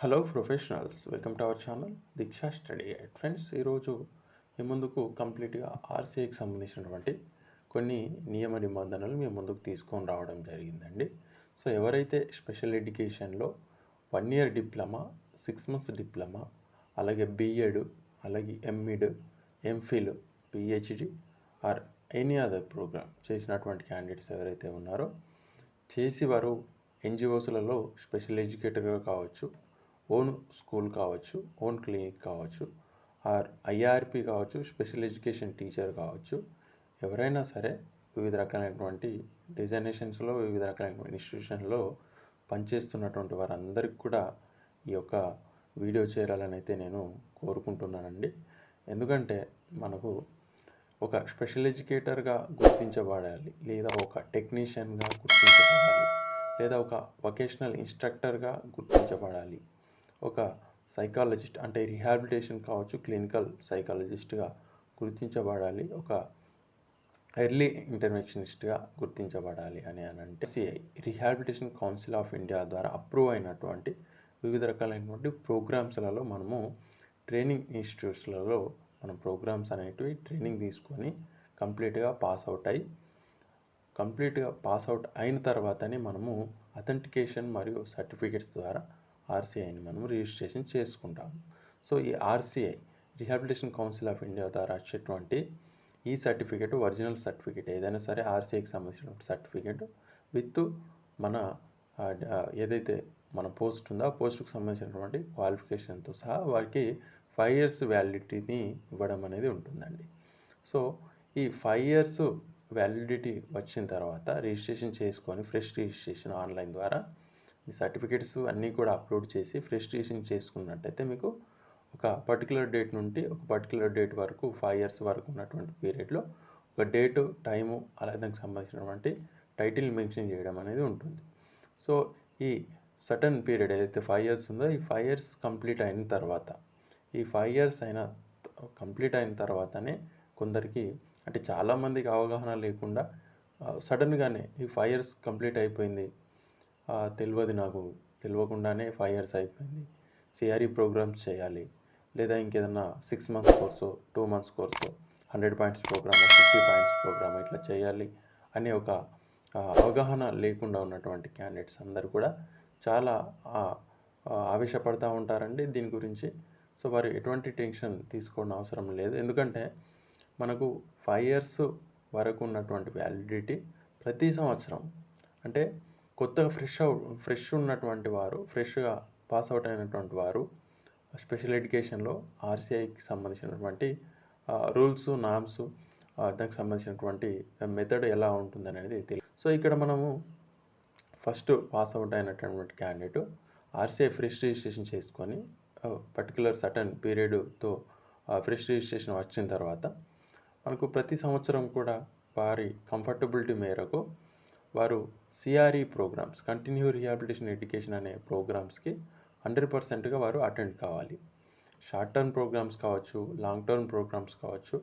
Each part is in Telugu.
Hello professionals welcome to our channel Deeksha study eight friends ఈరోజు మీ ముందుకు కంప్లీట్గా ఆర్సీఐకి సంబంధించినటువంటి కొన్ని నియమ నిబంధనలు మీ ముందుకు తీసుకొని రావడం జరిగిందండి. సో ఎవరైతే స్పెషల్ ఎడ్యుకేషన్లో one year diploma six months diploma అలాగే బీఎడ్ అలాగే MEd MPhil PhD or any other program చేసినటువంటి క్యాండిడేట్స్ ఎవరైతే ఉన్నారో చేసి వారు ఎన్జిఓస్లలో స్పెషల్ ఎడ్యుకేటర్గా కావచ్చు ఓన్ స్కూల్ కావచ్చు ఓన్ క్లినిక్ కావచ్చు ఆర్ ఐఆర్పి కావచ్చు స్పెషల్ ఎడ్యుకేషన్ టీచర్ కావచ్చు ఎవరైనా సరే వివిధ రకాలైనటువంటి డిజైనేషన్స్లో వివిధ రకాలైన ఇన్స్టిట్యూషన్లో పనిచేస్తున్నటువంటి వారందరికీ కూడా ఈ యొక్క వీడియో చేరాలని అయితే నేను కోరుకుంటున్నానండి. ఎందుకంటే మనకు ఒక స్పెషల్ ఎడ్యుకేటర్గా గుర్తించబడాలి లేదా ఒక టెక్నీషియన్గా గుర్తించబడాలి లేదా ఒక వొకేషనల్ ఇన్స్ట్రక్టర్గా గుర్తించబడాలి. ఒక సైకాలజిస్ట్ అంటే రిహాబిలిటేషన్ కావచ్చు క్లినికల్ సైకాలజిస్ట్గా గుర్తించబడాలి. ఒక ఎర్లీ ఇంటర్వెన్షనిస్ట్గా గుర్తించబడాలి అని అని అంటే C I rehabilitation council of India ద్వారా అప్రూవ్ అయినటువంటి వివిధ రకాలైనటువంటి ప్రోగ్రామ్స్లలో మనము ట్రైనింగ్ ఇన్స్టిట్యూట్స్లలో మనం ప్రోగ్రామ్స్ అనేటివి ట్రైనింగ్ తీసుకొని కంప్లీట్గా పాస్ అవుట్ అయ్యి కంప్లీట్గా పాస్ అవుట్ అయిన తర్వాతనే మనము అథెంటికేషన్ మరియు సర్టిఫికెట్స్ ద్వారా ఆర్సీఐని మనం రిజిస్ట్రేషన్ చేసుకుంటాము. సో ఈ RCI rehabilitation council of India ద్వారా వచ్చేటువంటి ఈ సర్టిఫికేట్ ఒరిజినల్ సర్టిఫికేట్ ఏదైనా సరే ఆర్సీఐకి సంబంధించిన సర్టిఫికేట్ విత్ మన ఏదైతే మన పోస్ట్ ఉందో ఆ పోస్ట్కి సంబంధించినటువంటి క్వాలిఫికేషన్తో సహా వారికి ఫైవ్ ఇయర్స్ వ్యాలిడిటీని ఇవ్వడం అనేది ఉంటుందండి. సో ఈ ఫైవ్ ఇయర్స్ వ్యాలిడిటీ వచ్చిన తర్వాత రిజిస్ట్రేషన్ చేసుకొని ఫ్రెష్ రిజిస్ట్రేషన్ ఆన్లైన్ ద్వారా మీ సర్టిఫికేట్స్ అన్నీ కూడా అప్లోడ్ చేసి రిజిస్ట్రేషన్ చేసుకున్నట్టయితే మీకు ఒక పర్టికులర్ డేట్ నుండి ఒక పర్టికులర్ డేట్ వరకు ఫైవ్ ఇయర్స్ వరకు ఉన్నటువంటి పీరియడ్లో ఒక డేటు టైము అలాగే దానికి సంబంధించినటువంటి టైటిల్ మెన్షన్ చేయడం అనేది ఉంటుంది. సో ఈ సటన్ పీరియడ్ ఏదైతే ఫైవ్ ఇయర్స్ ఉందో ఈ ఫైవ్ ఇయర్స్ కంప్లీట్ అయిన తర్వాత ఈ ఫైవ్ ఇయర్స్ అయిన కంప్లీట్ అయిన తర్వాతనే కొందరికి అంటే చాలామందికి అవగాహన లేకుండా సడన్గానే ఈ ఫైవ్ ఇయర్స్ కంప్లీట్ అయిపోయింది తెలియదు నాకు. తెలియకుండానే ఫైవ్ ఇయర్స్ అయిపోయింది. సిఆర్ఈ ప్రోగ్రామ్స్ చేయాలి. లేదా ఇంకేదన్నా six months course two months course hundred points program fifty points program ఇట్లా చేయాలి అనే ఒక అవగాహన లేకుండా ఉన్నటువంటి క్యాండిడేట్స్ అందరూ కూడా చాలా ఆవేశపడుతూ ఆవేశపడతా ఉంటారండి దీని గురించి. సో వారు ఎటువంటి టెన్షన్ తీసుకోవడం అవసరం లేదు. ఎందుకంటే మనకు ఫైవ్ ఇయర్స్ వరకు ఉన్నటువంటి వ్యాలిడిటీ ప్రతి సంవత్సరం. అంటే కొత్తగా ఫ్రెష్ అవుట్ ఫ్రెష్ ఉన్నటువంటి వారు ఫ్రెష్గా పాస్ అవుట్ అయినటువంటి వారు స్పెషల్ ఎడ్యుకేషన్లో ఆర్సీఐకి సంబంధించినటువంటి రూల్స్ నామ్స్ దానికి సంబంధించినటువంటి మెథడ్ ఎలా ఉంటుంది అనేది తెలియదు సో ఇక్కడ మనము ఫస్ట్ పాస్ అవుట్ అయినటువంటి క్యాండిడేట్ ఆర్సీఐ ఫ్రెష్ రిజిస్ట్రేషన్ చేసుకొని పర్టికులర్ సటన్ పీరియడ్తో ఫ్రెష్ రిజిస్ట్రేషన్ వచ్చిన తర్వాత మనకు ప్రతి సంవత్సరం కూడా వారి కంఫర్టబిలిటీ మేరకు వారు CRE programs continue rehabilitation education అనే ప్రోగ్రామ్స్కి హండ్రెడ్ పర్సెంట్గా వారు అటెండ్ కావాలి. షార్ట్ టర్మ్ ప్రోగ్రామ్స్ కావచ్చు లాంగ్ టర్మ్ ప్రోగ్రామ్స్ కావచ్చు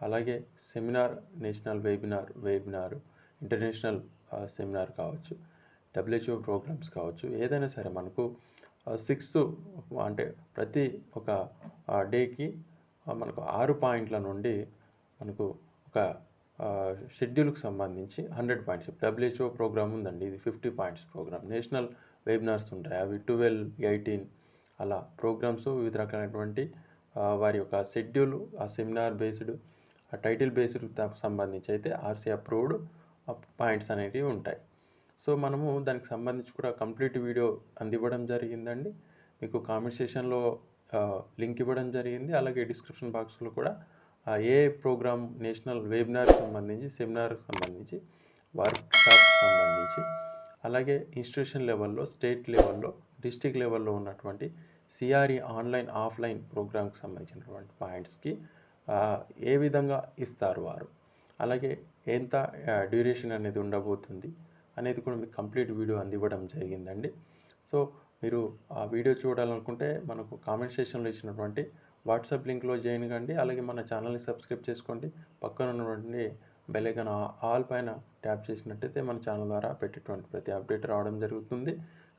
అలాగే seminar national webinar webinar international seminar కావచ్చు డబ్ల్యూహెచ్ఓ ప్రోగ్రామ్స్ కావచ్చు ఏదైనా సరే మనకు సిక్స్ అంటే ప్రతి ఒక డేకి మనకు ఆరు పాయింట్ల నుండి మనకు ఒక షెడ్యూల్కి సంబంధించి హండ్రెడ్ పాయింట్స్. డబ్ల్యూహెచ్ఓ ప్రోగ్రామ్ ఉందండి ఇది fifty points program. National webinars ఉంటాయి అవి ట్వెల్వ్ ఎయిటీన్ అలా ప్రోగ్రామ్స్ వివిధ రకాలైనటువంటి వారి యొక్క షెడ్యూల్ ఆ సెమినార్ బేస్డ్ ఆ టైటిల్ బేస్డ్ సంబంధించి అయితే ఆర్సీ అప్రూవ్డ్ పాయింట్స్ అనేవి ఉంటాయి. సో మనము దానికి సంబంధించి కూడా కంప్లీట్ వీడియో అందివ్వడం జరిగిందండి. మీకు కామెంట్ సెషన్లో లింక్ ఇవ్వడం జరిగింది. అలాగే డిస్క్రిప్షన్ బాక్స్లో కూడా ఏ ప్రోగ్రామ్ నేషనల్ వెబినార్ సంబంధించి సెమినార్కి సంబంధించి వర్క్షాప్ సంబంధించి అలాగే ఇన్స్టిట్యూషన్ లెవెల్లో స్టేట్ లెవెల్లో డిస్టిక్ లెవెల్లో ఉన్నటువంటి సిఆర్ఈ ఆన్లైన్ ఆఫ్లైన్ ప్రోగ్రామ్కి సంబంధించినటువంటి పాయింట్స్కి ఏ విధంగా ఇస్తారు వారు? అలాగే ఎంత డ్యూరేషన్ అనేది ఉండబోతుంది అనేది కూడా మీకు కంప్లీట్ వీడియో అందివ్వడం జరిగిందండి. సో మీరు ఆ వీడియో చూడాలనుకుంటే మనకు కామెంట్ సెక్షన్లో ఇచ్చినటువంటి వాట్సాప్ లింక్లో జాయిన్ కండి. అలాగే మన ఛానల్ని సబ్స్క్రైబ్ చేసుకోండి. పక్కన ఉన్నటువంటి బెలైకన్ ఆల్ పైన ట్యాప్ చేసినట్టయితే మన ఛానల్ ద్వారా పెట్టేటువంటి ప్రతి అప్డేట్ రావడం జరుగుతుంది.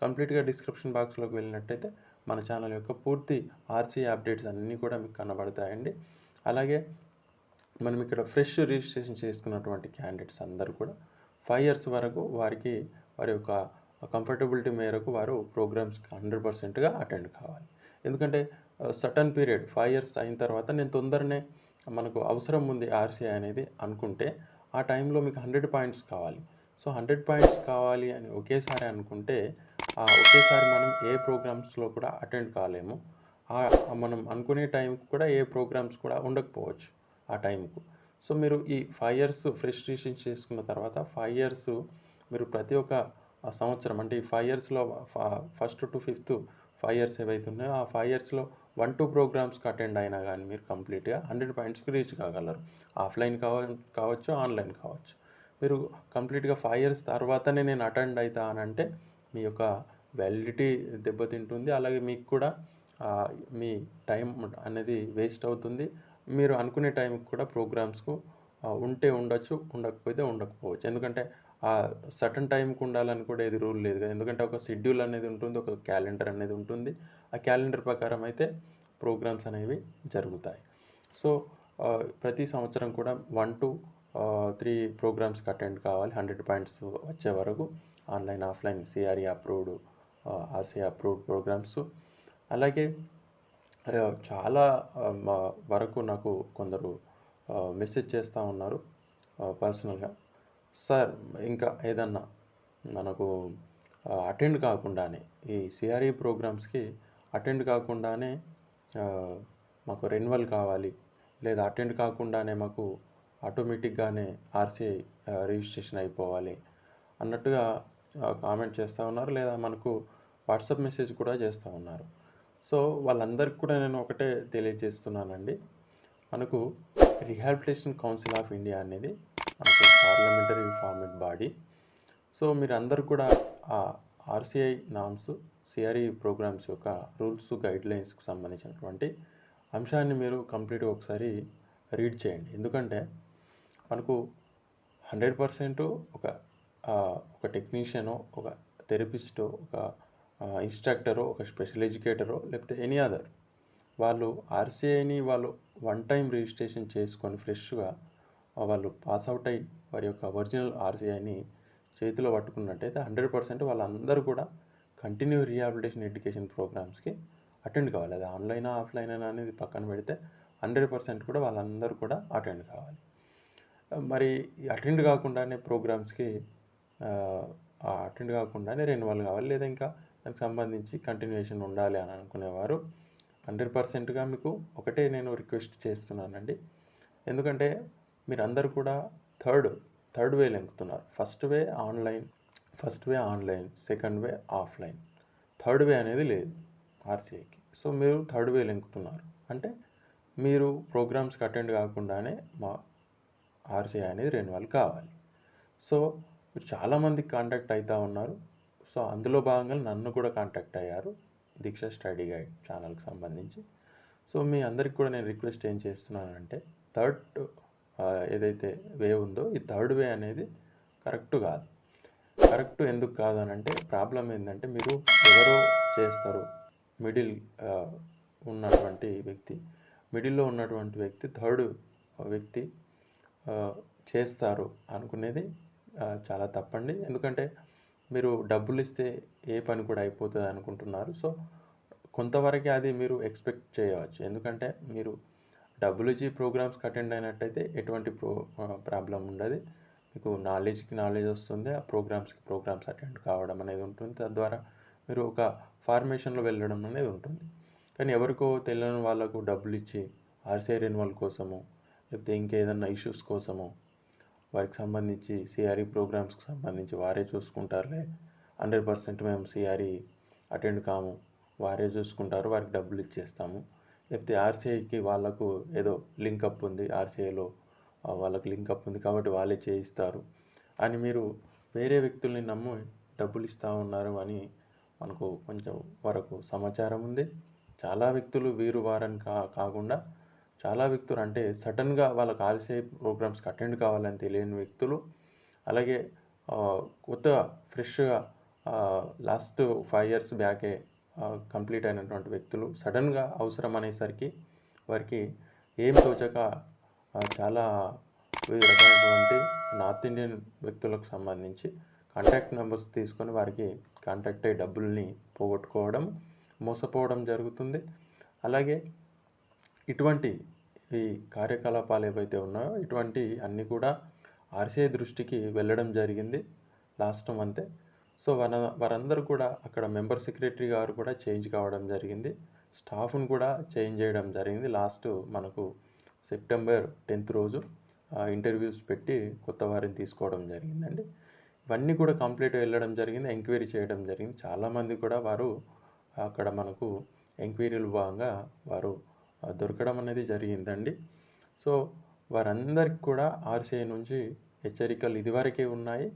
కంప్లీట్గా డిస్క్రిప్షన్ బాక్స్లోకి వెళ్ళినట్టయితే మన ఛానల్ యొక్క పూర్తి ఆర్సీ అప్డేట్స్ అన్నీ కూడా మీకు కనబడతాయండి. అలాగే మనం ఇక్కడ ఫ్రెష్ రిజిస్ట్రేషన్ చేసుకున్నటువంటి క్యాండిడేట్స్ అందరూ కూడా ఫైవ్ ఇయర్స్ వరకు వారికి వారి యొక్క కంఫర్టబిలిటీ మేరకు వారు ప్రోగ్రామ్స్కి హండ్రెడ్ పర్సెంట్గా అటెండ్ కావాలి. ఎందుకంటే సటన్ పీరియడ్ ఫైవ్ ఇయర్స్ అయిన తర్వాత నేను తొందరనే మనకు అవసరం ఉంది ఆర్సీఐ అనేది అనుకుంటే ఆ టైంలో మీకు హండ్రెడ్ పాయింట్స్ కావాలి. సో హండ్రెడ్ పాయింట్స్ కావాలి అని ఒకేసారి అనుకుంటే ఆ ఒకేసారి మనం ఏ ప్రోగ్రామ్స్లో కూడా అటెండ్ కాలేము. మనం అనుకునే టైంకి కూడా ఏ ప్రోగ్రామ్స్ కూడా ఉండకపోవచ్చు ఆ టైంకు. సో మీరు ఈ ఫైవ్ ఇయర్స్ ఫ్రెష్ రిజిస్ట్రేషన్ చేసుకున్న తర్వాత ఫైవ్ ఇయర్స్ మీరు ప్రతి ఒక్క సంవత్సరం అంటే ఈ ఫైవ్ ఇయర్స్లో first to fifth five years ఏవైతే ఉన్నాయో ఆ ఫైవ్ ఇయర్స్లో వన్ టూ ప్రోగ్రామ్స్కి అటెండ్ అయినా కానీ మీరు కంప్లీట్గా హండ్రెడ్ పాయింట్స్కి రీచ్ కాగలరు. ఆఫ్లైన్ కావ కావచ్చు ఆన్లైన్ కావచ్చు. మీరు కంప్లీట్గా ఫైవ్ ఇయర్స్ తర్వాతనే నేను అటెండ్ అవుతా అని అంటే మీ యొక్క వ్యాలిడిటీ దెబ్బతింటుంది. అలాగే మీకు కూడా మీ టైం అనేది వేస్ట్ అవుతుంది. మీరు అనుకునే టైంకి కూడా ప్రోగ్రామ్స్కు ఉంటే ఉండొచ్చు ఉండకపోతే ఉండకపోవచ్చు. ఎందుకంటే సర్టన్ టైంకి ఉండాలని కూడా ఏది రూల్ లేదు కదా. ఎందుకంటే ఒక షెడ్యూల్ అనేది ఉంటుంది ఒక క్యాలెండర్ అనేది ఉంటుంది. ఆ క్యాలెండర్ ప్రకారం అయితే ప్రోగ్రామ్స్ అనేవి జరుగుతాయి. సో ప్రతి సంవత్సరం కూడా వన్ టు త్రీ ప్రోగ్రామ్స్కి అటెండ్ కావాలి. హండ్రెడ్ పాయింట్స్ వచ్చే వరకు online offline CRE approved RC approved programs. అలాగే చాలా వరకు నాకు కొందరు మెసేజ్ చేస్తూ ఉన్నారు పర్సనల్గా. సార్ ఇంకా ఏదన్నా మనకు అటెండ్ కాకుండానే ఈ సిఆర్ఈ ప్రోగ్రామ్స్కి అటెండ్ కాకుండానే మాకు రెన్యువల్ కావాలి లేదా అటెండ్ కాకుండానే మాకు ఆటోమేటిక్గానే ఆర్సీఐ రిజిస్ట్రేషన్ అయిపోవాలి అన్నట్టుగా కామెంట్ చేస్తూ ఉన్నారు లేదా మనకు వాట్సాప్ మెసేజ్ కూడా చేస్తూ ఉన్నారు. సో వాళ్ళందరికీ కూడా నేను ఒకటే తెలియజేస్తున్నానండి. మనకు రిహాబిలిటేషన్ కౌన్సిల్ ఆఫ్ ఇండియా అనేది అంటే పార్లమెంటరీ ఫార్మెట్ బాడీ. సో మీరు అందరు కూడా ఆ ఆర్సీఐ నామ్స్ సిఆర్ఈ ప్రోగ్రామ్స్ యొక్క రూల్స్ గైడ్లైన్స్కి సంబంధించినటువంటి అంశాన్ని మీరు కంప్లీట్గా ఒకసారి రీడ్ చేయండి. ఎందుకంటే మనకు హండ్రెడ్ పర్సెంట్ ఒక ఒక టెక్నీషియనో ఒక థెరపిస్టో ఒక ఇన్స్ట్రక్టరో ఒక స్పెషల్ ఎడ్యుకేటరో లేకపోతే ఎనీ అదర్ వాళ్ళు ఆర్సీఐని వాళ్ళు వన్ టైం రిజిస్ట్రేషన్ చేసుకొని ఫ్రెష్గా వాళ్ళు పాస్ అవుట్ అయ్యి వారి యొక్క ఒరిజినల్ ఆర్సీఐని చేతిలో పట్టుకున్నట్టయితే హండ్రెడ్ పర్సెంట్ వాళ్ళందరూ కూడా కంటిన్యూ రీహాబిలిటేషన్ ఎడ్యుకేషన్ ప్రోగ్రామ్స్కి అటెండ్ కావాలి. అది ఆన్లైన్ ఆఫ్లైన్ అనేది పక్కన పెడితే హండ్రెడ్ పర్సెంట్ కూడా వాళ్ళందరూ కూడా అటెండ్ కావాలి. మరి అటెండ్ కాకుండానే ప్రోగ్రామ్స్కి అటెండ్ కాకుండానే రెన్యువల్ కావాలి. లేదా ఇంకా దానికి సంబంధించి కంటిన్యూషన్ ఉండాలి అని అనుకునేవారు. హండ్రెడ్ పర్సెంట్గా మీకు ఒకటే నేను రిక్వెస్ట్ చేస్తున్నానండి. ఎందుకంటే మీరందరూ కూడా third third way లెంకుతున్నారు first way online first way online second way offline. Third way అనేది లేదు ఆర్సీఐకి. సో మీరు థర్డ్ వే లెంకుతున్నారు అంటే మీరు ప్రోగ్రామ్స్కి అటెండ్ కాకుండానే మా ఆర్సీఐ అనేది రెన్యువల్ కావాలి. సో మీరు చాలామంది కాంటాక్ట్ అవుతూ ఉన్నారు. సో అందులో భాగంగా నన్ను కూడా కాంటాక్ట్ అయ్యారు దీక్ష స్టడీ గైడ్ ఛానల్కి సంబంధించి. సో మీ అందరికి కూడా నేను రిక్వెస్ట్ ఏం చేస్తున్నానంటే థర్డ్ ఏదైతే వే ఉందో ఈ థర్డ్ వే అనేది కరెక్ట్ కాదు. కరెక్ట్ ఎందుకు కాదు అని అంటే ప్రాబ్లం ఏంటంటే మీరు ఎవరో చేస్తారు. మిడిల్ ఉన్నటువంటి వ్యక్తి మిడిల్లో ఉన్నటువంటి వ్యక్తి థర్డ్ వ్యక్తి చేస్తారు అనుకునేది చాలా తప్పండి. ఎందుకంటే మీరు డబ్బులు ఇస్తే ఏ పని కూడా అయిపోతుంది అనుకుంటున్నారు. సో కొంతవరకే అది మీరు ఎక్స్పెక్ట్ చేయవచ్చు. ఎందుకంటే మీరు డబ్బులు ఇచ్చి ప్రోగ్రామ్స్కి అటెండ్ అయినట్టయితే ఎటువంటి ప్రో ప్రాబ్లం ఉండదు. మీకు నాలెడ్జ్కి నాలెడ్జ్ వస్తుంది ఆ ప్రోగ్రామ్స్కి ప్రోగ్రామ్స్ అటెండ్ కావడం అనేది ఉంటుంది. తద్వారా మీరు ఒక ఫార్మేషన్లో వెళ్ళడం అనేది ఉంటుంది. కానీ ఎవరికో తెలియని వాళ్ళకు డబ్బులు ఇచ్చి ఆర్సీఐ రెన్యువల్ కోసము లేకపోతే ఇంకేదన్నా ఇష్యూస్ కోసము వారికి సంబంధించి సిఆర్ఈ ప్రోగ్రామ్స్కి సంబంధించి వారే చూసుకుంటారులే. హండ్రెడ్ పర్సెంట్ మేము సిఆర్ఈ అటెండ్ కాము వారే చూసుకుంటారు వారికి డబ్బులు ఇచ్చేస్తాము. లేకపోతే ఆర్సీఐకి వాళ్ళకు ఏదో లింకప్ ఉంది ఆర్సీఐలో వాళ్ళకి లింకప్ ఉంది కాబట్టి వాళ్ళే చేయిస్తారు. అని మీరు వేరే వ్యక్తుల్ని నమ్మి డబ్బులు ఇస్తూ ఉన్నారు అని మనకు కొంచెం వరకు సమాచారం ఉంది. చాలా వ్యక్తులు వీరు వారని కా కాకుండా చాలా వ్యక్తులు అంటే సడన్గా వాళ్ళకి ఆర్సీఐ ప్రోగ్రామ్స్కి అటెండ్ కావాలని తెలియని వ్యక్తులు అలాగే కొత్తగా ఫ్రెష్గా లాస్ట్ ఫైవ్ ఇయర్స్ బ్యాకే కంప్లీట్ అయినటువంటి వ్యక్తులు. సడన్గా అవసరం అనేసరికి వారికి ఏం తోచక చాలా వివిధ రకమైనటువంటి నార్త్ ఇండియన్ వ్యక్తులకు సంబంధించి కాంటాక్ట్ నెంబర్స్ తీసుకొని వారికి కాంటాక్ట్ అయ్యి డబ్బుల్ని పోగొట్టుకోవడం మోసపోవడం జరుగుతుంది. అలాగే ఇటువంటి ఈ కార్యకలాపాలు ఏవైతే ఉన్నాయో ఇటువంటి అన్నీ కూడా ఆర్సీఐ దృష్టికి వెళ్ళడం జరిగింది లాస్ట్ మంతే. సో వన వారందరూ కూడా అక్కడ మెంబర్ సెక్రటరీ గారు కూడా చేంజ్ కావడం జరిగింది. స్టాఫ్ను కూడా చేంజ్ చేయడం జరిగింది. లాస్ట్ మనకు సెప్టెంబర్ టెన్త్ రోజు ఇంటర్వ్యూస్ పెట్టి కొత్త వారిని తీసుకోవడం జరిగిందండి. ఇవన్నీ కూడా కంప్లీట్ వెళ్ళడం జరిగింది. ఎంక్వైరీ చేయడం జరిగింది. చాలామంది కూడా వారు అక్కడ మనకు ఎంక్వైరీలు భాగంగా వారు దొరకడం అనేది జరిగిందండి. సో వారందరికి కూడా ఆర్సీఐ నుంచి హెచ్చరికలు ఇదివరకే ఉన్నాయి.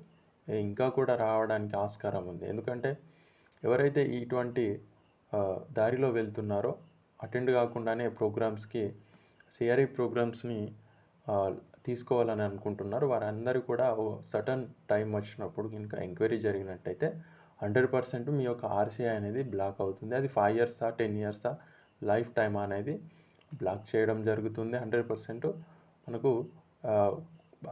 ఇంకా కూడా రావడానికి ఆస్కారం ఉంది. ఎందుకంటే ఎవరైతే ఇటువంటి దారిలో వెళ్తున్నారో అటెండ్ కాకుండానే ప్రోగ్రామ్స్కి సిఆర్ఐ ప్రోగ్రామ్స్ని తీసుకోవాలని అనుకుంటున్నారు. వారందరూ కూడా ఓ సటన్ టైం వచ్చినప్పుడు ఇంకా ఎంక్వైరీ జరిగినట్టయితే హండ్రెడ్ పర్సెంట్ మీ యొక్క ఆర్సీఐ అనేది బ్లాక్ అవుతుంది. అది ఫైవ్ ఇయర్సా టెన్ ఇయర్సా లైఫ్ టైం అనేది బ్లాక్ చేయడం జరుగుతుంది. హండ్రెడ్ పర్సెంట్ మనకు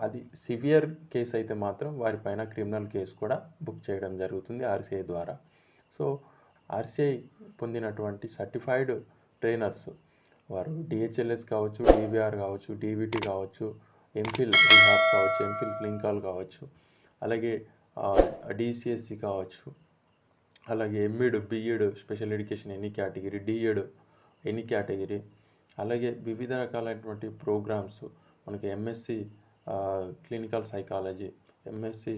అది సివియర్ కేసు అయితే మాత్రం వారిపైన క్రిమినల్ కేసు కూడా బుక్ చేయడం జరుగుతుంది ఆర్సీఐ ద్వారా. సో ఆర్సీఐ పొందినటువంటి సర్టిఫైడ్ ట్రైనర్స్ వారు డిహెచ్ఎల్ఎస్ కావచ్చు డివిఆర్ కావచ్చు డీబీటీ కావచ్చు ఎంఫిల్ రిహాబ్ కావచ్చు ఎంఫిల్ క్లినికల్ కావచ్చు అలాగే డిసిఎస్సి కావచ్చు అలాగే MEd BEd special education any category DEd any category అలాగే వివిధ రకాలైనటువంటి ప్రోగ్రామ్స్ మనకి MSc clinical psychology MSc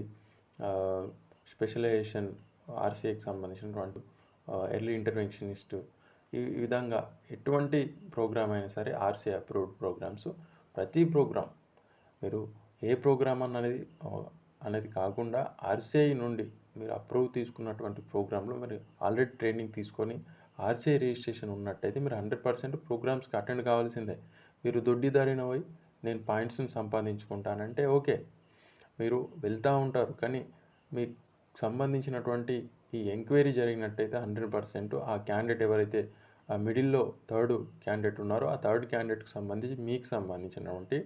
specialization ఆర్సీఐకి సంబంధించినటువంటి ఎర్లీ ఇంటర్వెన్షనిస్ట్ ఈ విధంగా ఎటువంటి ప్రోగ్రామ్ అయినా సరే ఆర్సీఐ అప్రూవ్డ్ ప్రోగ్రామ్స్ ప్రతి ప్రోగ్రామ్ మీరు ఏ ప్రోగ్రామ్ అన్నది అనేది కాకుండా ఆర్సీఐ నుండి మీరు అప్రూవ్ తీసుకున్నటువంటి ప్రోగ్రాంలో మీరు ఆల్రెడీ ట్రైనింగ్ తీసుకొని ఆర్సీఐ రిజిస్ట్రేషన్ ఉన్నట్టయితే మీరు హండ్రెడ్ పర్సెంట్ ప్రోగ్రామ్స్కి అటెండ్ కావాల్సిందే. మీరు దొడ్డిదారిన పోయి నేను పాయింట్స్ని సంపాదించుకుంటానంటే ఓకే మీరు వెళ్తూ ఉంటారు. కానీ మీకు సంబంధించినటువంటి ఈ ఎంక్వైరీ జరిగినట్టయితే హండ్రెడ్ పర్సెంట్ ఆ క్యాండిడేట్ ఎవరైతే ఆ మిడిల్లో థర్డ్ క్యాండిడేట్ ఉన్నారో ఆ థర్డ్ క్యాండిడేట్కి సంబంధించి మీకు సంబంధించినటువంటి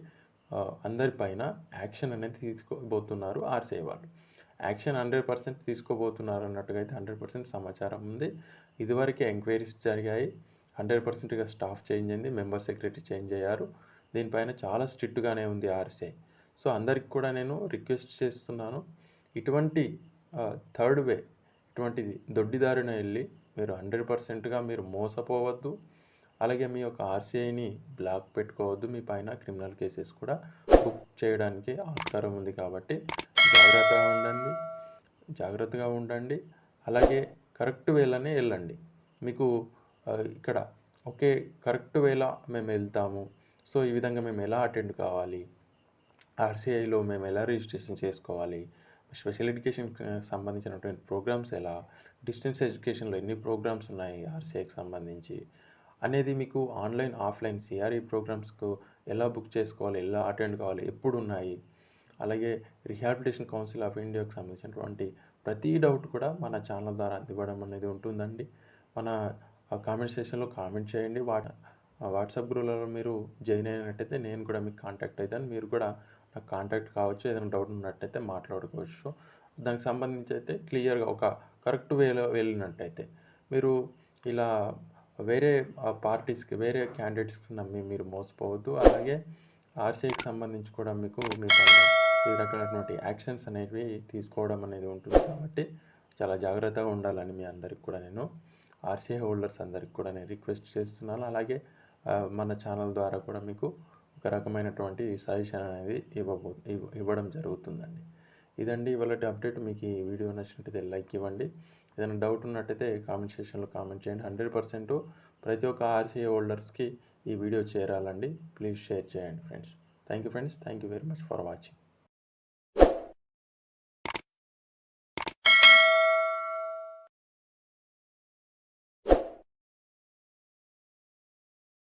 అందరిపైన యాక్షన్ అనేది తీసుకోబోతున్నారు ఆర్సీఐ వాళ్ళు. యాక్షన్ హండ్రెడ్ పర్సెంట్ తీసుకోబోతున్నారు అన్నట్టుగా అయితే హండ్రెడ్ పర్సెంట్ సమాచారం ఉంది. ఇదివరకే ఎంక్వైరీస్ జరిగాయి. హండ్రెడ్ పర్సెంట్గా స్టాఫ్ చేంజ్ అయింది. మెంబర్ సెక్రటరీ చేంజ్ అయ్యారు. దీనిపైన చాలా స్ట్రిక్ట్గానే ఉంది ఆర్సీఐ. సో అందరికి కూడా నేను రిక్వెస్ట్ చేస్తున్నాను ఇటువంటి థర్డ్ వే ఇటువంటిది దొడ్డిదారిన వెళ్ళి మీరు హండ్రెడ్ పర్సెంట్గా మీరు మోసపోవద్దు అలాగే మీ యొక్క ఆర్సీఐని బ్లాక్ పెట్టుకోవద్దు మీ పైన క్రిమినల్ కేసెస్ కూడా బుక్ చేయడానికి ఆస్కారం ఉంది కాబట్టి జాగ్రత్తగా ఉండండి జాగ్రత్తగా ఉండండి అలాగే కరెక్ట్ వేలోనే వెళ్ళండి మీకు ఇక్కడ ఓకే కరెక్ట్ వేలా మేము వెళ్తాము సో ఈ విధంగా మేము ఎలా అటెండ్ కావాలి? ఆర్సీఐలో మేము ఎలా రిజిస్ట్రేషన్ చేసుకోవాలి? స్పెషల్ ఎడ్యుకేషన్ సంబంధించినటువంటి ప్రోగ్రామ్స్ ఎలా? డిస్టెన్స్ ఎడ్యుకేషన్లో ఎన్ని ప్రోగ్రామ్స్ ఉన్నాయి ఆర్సీఐకి సంబంధించి? అనేది మీకు ఆన్లైన్ ఆఫ్లైన్ సిఆర్ఈ ప్రోగ్రామ్స్కు ఎలా బుక్ చేసుకోవాలి? ఎలా అటెండ్ కావాలి? ఎప్పుడు ఉన్నాయి అలాగే రిహాబిలిటేషన్ కౌన్సిల్ ఆఫ్ ఇండియాకు సంబంధించినటువంటి ప్రతి డౌట్ కూడా మన ఛానల్ ద్వారా అందివ్వడం అనేది ఉంటుందండి. మన కామెంట్ సెషన్లో కామెంట్ చేయండి. వాటి వాట్సాప్ గ్రూప్లలో మీరు జాయిన్ అయినట్టయితే నేను కూడా మీకు కాంటాక్ట్ అవుతాను మీరు కూడా నాకు కాంటాక్ట్ కావచ్చు ఏదైనా డౌట్ ఉన్నట్టయితే మాట్లాడుకోవచ్చు. దానికి సంబంధించి అయితే క్లియర్గా ఒక కరెక్ట్ వేలో వెళ్ళినట్టయితే మీరు ఇలా వేరే పార్టీస్కి వేరే క్యాండిడేట్స్కి నమ్మి మీరు మోసపోవద్దు. అలాగే ఆర్సీఐకి సంబంధించి కూడా మీకు మీ పైన వివిధ రకాలైనటువంటి యాక్షన్స్ అనేవి తీసుకోవడం అనేది ఉంటుంది. కాబట్టి చాలా జాగ్రత్తగా ఉండాలని మీ అందరికి కూడా నేను ఆర్సీఐ హోల్డర్స్ అందరికి కూడా నేను రిక్వెస్ట్ చేస్తున్నాను. అలాగే మన ఛానల్ ద్వారా కూడా మీకు ఒక రకమైనటువంటి సజెషన్ అనేది ఇవ్వబో ఇవ్వడం జరుగుతుందండి. ఇదండి ఇవాళ అప్డేట్. మీకు ఈ వీడియో నచ్చినట్టయితే లైక్ ఇవ్వండి. ఏదైనా డౌట్ ఉన్నట్టయితే కామెంట్ సెక్షన్లో కామెంట్ చేయండి. హండ్రెడ్ పర్సెంట్ ప్రతి ఒక్క ఆర్సీఏ హోల్డర్స్కి ఈ వీడియో చేరాలండి. ప్లీజ్ షేర్ చేయండి friends. Thank you friends. Thank you very much for watching.